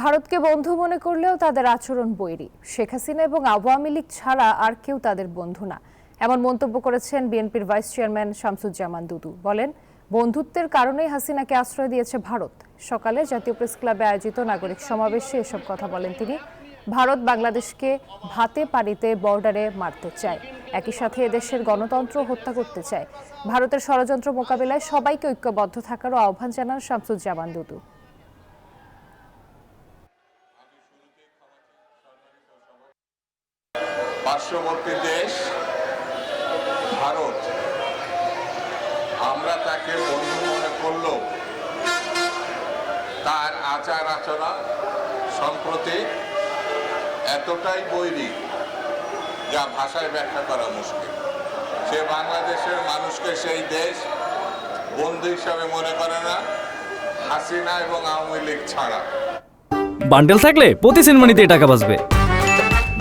ভারতকে বন্ধু মনে করলেও তাদের আচরণ বৈরী। শেখ হাসিনা এবং আওয়ামী লীগ ছাড়া আর কেউ তাদের বন্ধু না। এমন মন্তব্য করেছেন বিএনপির ভাইস চেয়ারম্যান শামসুজ্জামান দুদু। বলেন, বন্ধুত্বের কারণেই হাসিনাকে আশ্রয় দিয়েছে ভারত। সকালে জাতীয় প্রেস ক্লাবে আয়োজিত নাগরিক সমাবেশে এসব কথা বলেন তিনি। ভারত বাংলাদেশকে ভাতে পানিতে বর্ডারে মারতে চায়। একই সাথে এদেশের গণতন্ত্র হত্যা করতে চায়। ভারতের ষড়যন্ত্র মোকাবিলায় সবাইকে ঐক্যবদ্ধ থাকারও আহ্বান জানান শামসুজ্জামান দুদু। পার্শ্ববর্তী দেশ, ভারত। আমরা তাকে বন্ধু মনে করলেও তার আচার আচরণ সম্প্রতি এতটাই বৈরী যা ভাষায় ব্যাখ্যা করা মুশকিল। সে বাংলাদেশের মানুষকে সেই দেশ বন্ধু হিসাবে মনে করে না, হাসিনা এবং আওয়ামী লীগ ছাড়া। বান্ডেল থাকলে প্রতি সেনমানিতে টাকা বাঁচবে।